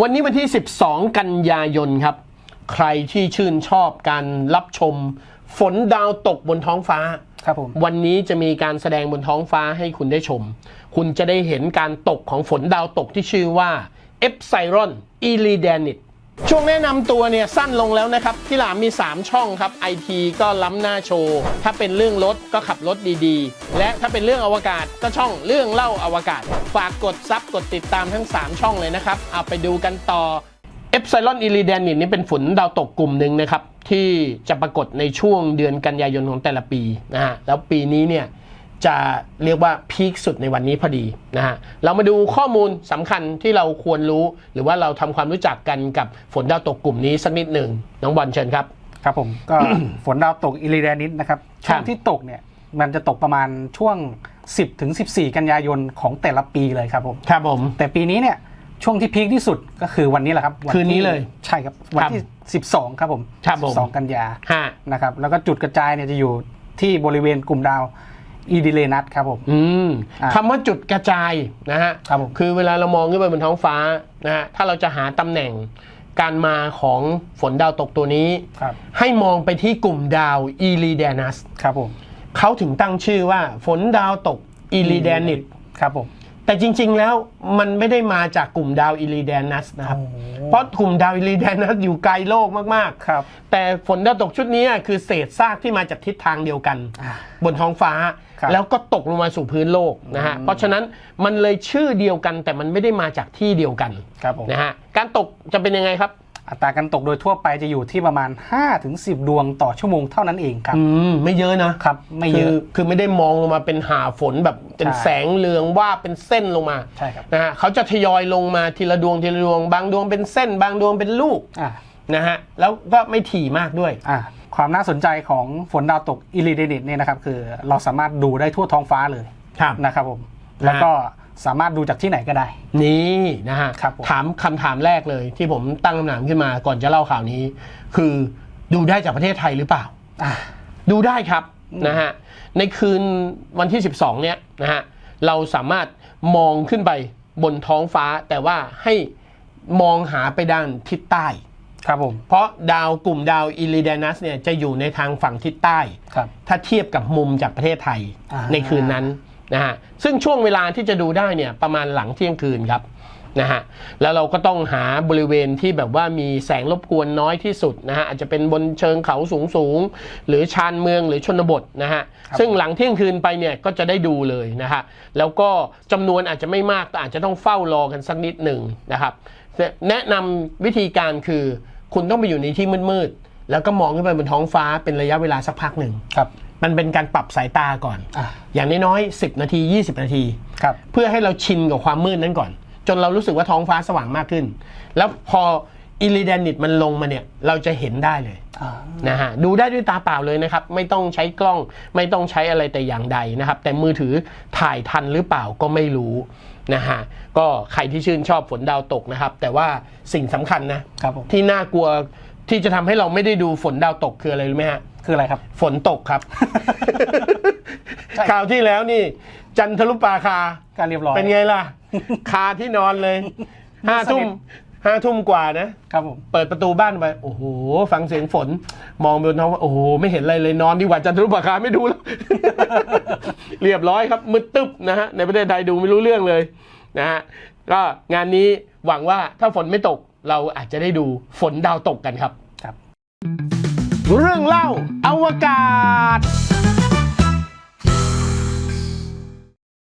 วันนี้วันที่ 12 กันยายนครับ ใครที่ชื่นชอบการรับชม ฝนดาวตกบนท้องฟ้า ครับผม วันนี้จะมีการแสดงบนท้องฟ้าให้คุณได้ชม คุณจะได้เห็นการตกของฝนดาวตกที่ชื่อว่าเอฟไซรอนอีลีแดนิต ช่วงแนะนำตัวเนี่ยสั้นลงแล้วนะครับ ที่หลามมี 3 ช่องครับไอทีก็ล้ำหน้าโชว์ ถ้าเป็นเรื่องรถก็ขับรถดีๆ และถ้าเป็นเรื่องอวกาศก็ช่องเรื่องเล่าอวกาศ ฝากกดซับกดติดตามทั้ง 3 ช่องเลยนะครับ เอาไปดูกันต่อเอฟไซลอนอิริแดนนี่เป็นฝนดาวตกกลุ่มหนึ่งนะครับ ที่จะปรากฏในช่วงเดือนกันยายนของแต่ละปีนะฮะแล้วปีนี้เนี่ย จะเรียกว่าพีคสุดในวันนี้พอดีนะฮะ เรามาดูข้อมูลสำคัญที่เราควรรู้ หรือว่าเราทำความรู้จักกันกับฝนดาวตกกลุ่มนี้สักนิดหนึ่งน้องบอลเชิญครับ ครับผมก็ ฝนดาวตกอิริแดนิสนะครับช่วงที่ตกเนี่ยมันจะตกประมาณช่วง 10ถึง14 กันยายนของแต่ละปีเลยครับผมครับผม แต่ปีนี้เนี่ยช่วงที่พีคที่สุดก็คือวันนี้แหละครับวัคืนนี้ที่เลยใช่ครับ วันที่ 12 ครับผมครับผม 12 กันยาฮะ นะครับแล้วก็จุดกระจายเนี่ยจะอยู่ที่บริเวณกลุ่มดาว อีดิเลนัสครับผม อืมอ่าคำว่าจุดกระจายนะฮะครับผม คือเวลาเรามองขึ้นไปบนท้องฟ้านะฮะถ้าเราจะหาตำแหน่งการมาของฝนดาวตกตัวนี้ ครับให้มองไปที่กลุ่มดาวอีลีแดนัสครับผมเขาถึงตั้งชื่อว่าฝนดาวตกอีลีแดนิตครับผม แต่จริง ๆ แล้วมันไม่ได้มาจากกลุ่มดาวอีลีแดนัสนะครับโอ้โหเพราะกลุ่มดาวอีลีแดนัสอยู่ไกลโลกมากครับๆแต่ฝนดาวตกชุดนี้คือเศษซากที่มาจากทิศทางเดียวกันอ่าบนท้องฟ้าครับแล้วก็ตกลงมาสู่พื้นโลกนะฮะ เพราะฉะนั้นมันเลยชื่อเดียวกันแต่มันไม่ได้มาจากที่เดียวกันครับผมนะฮะ การตกจะเป็นยังไงครับ อัตราการตกโดยทั่วไปจะอยู่ที่ประมาณ 5-10 ดวงต่อชั่วโมงเท่านั้นเองครับ อืมไม่เยอะนะครับ ไม่คืเยอะ คือไม่ได้มองลงมาเป็นหาฝนแบบเป็นใช่ แสงเรืองว่าบเป็นเส้นลงมาใช่ครับนะฮะเขาจะทยอยลงมาทีละดวงทีละดวง บางดวงเป็นเส้น บางดวงเป็นลูกอ่านะฮะแล้วก็ไม่ถี่มากด้วย อ่าความน่าสนใจของฝนดาวตกอิริเดนิตเนี่ยนะครับ คือเราสามารถดูได้ทั่วท้องฟ้าเลยครับ นะครับผมนะแล้วก็ สามารถดูจากที่ไหนก็ได้ นี่นะฮะครับผม ถามคำถามแรกเลยที่ผมตั้งคำถามขึ้นมาก่อนจะเล่าข่าวนี้ คือดูได้จากประเทศไทยหรือเปล่า อ่า ดูได้ครับนะฮะในคืนวันที่ 12 เนี่ยนะฮะเราสามารถมองขึ้นไปบนท้องฟ้าแต่ว่าให้มองหาไปด้านทิศใต้ ครับผม เพราะดาวกลุ่มดาวอิริเดนัสเนี่ยจะอยู่ในทางฝั่งทิศใต้ ครับ ถ้าเทียบกับมุมจากประเทศไทยอ่า ในคืนนั้น นะฮะซึ่งช่วงเวลาที่จะดูได้เนี่ยประมาณหลังเที่ยงคืนครับนะฮะแล้วเราก็ต้องหาบริเวณที่แบบว่ามีแสงรบกวนน้อยที่สุดนะฮะอาจจะเป็นบนเชิงเขาสูงสูงๆหรือชานเมืองหรือชนบทนะฮะซึ่งหลังเที่ยงคืนไปเนี่ยก็จะได้ดูเลยนะฮะแล้วก็จำนวนอาจจะไม่มากแต่อาจจะต้องเฝ้ารอกันสักนิดหนึ่งนะครับแนะนำวิธีการคือคุณต้องไปอยู่ในที่มืดๆแล้วก็มองขึ้นไปบนท้องฟ้าเป็นระยะเวลาสักพักหนึ่งครับ มันเป็นการปรับสายตาก่อนอ่าอย่างน้อยๆ10 นาที 20 นาทีครับเพื่อให้เราชินกับความมืดนั้นก่อน จนเรารู้สึกว่าท้องฟ้าสว่างมากขึ้น แล้วพออิริแดนิตมันลงมาเนี่ย เราจะเห็นได้เลยอ่านะฮะดูได้ด้วยตาเปล่าเลยนะครับ ไม่ต้องใช้กล้องไม่ต้องใช้อะไรแต่อย่างใดนะครับ แต่มือถือถ่ายทันหรือเปล่าก็ไม่รู้นะฮะก็ใครที่ชื่นชอบฝนดาวตกนะครับ แต่ว่าสิ่งสำคัญนะครับผมที่น่ากลัว ที่จะทำให้เราไม่ได้ดูฝนดาวตกคืออะไรรู้ไหมฮะ คืออะไรครับ ฝนตกครับ ใช่ คราวที่แล้วนี่ จันทรุปราคา การเรียบร้อยเป็นไงล่ะ คาที่นอนเลย ห้าทุ่มห้าทุ่มกว่านะ ครับผม เปิดประตูบ้านไป โอ้โห ฟังเสียงฝน มองบนท้องว่าโอ้โห ไม่เห็นอะไรเลย นอนดีกว่าจันทรุปราคาไม่ดูแล้ว เรียบร้อยครับ มืดตึ๊บนะฮะ ในประเทศไทยดูไม่รู้เรื่องเลยนะฮะ ก็งานนี้หวังว่าถ้าฝนไม่ตก เราอาจจะได้ดูฝนดาวตกกันครับครับ เรื่องเล่าอวกาศ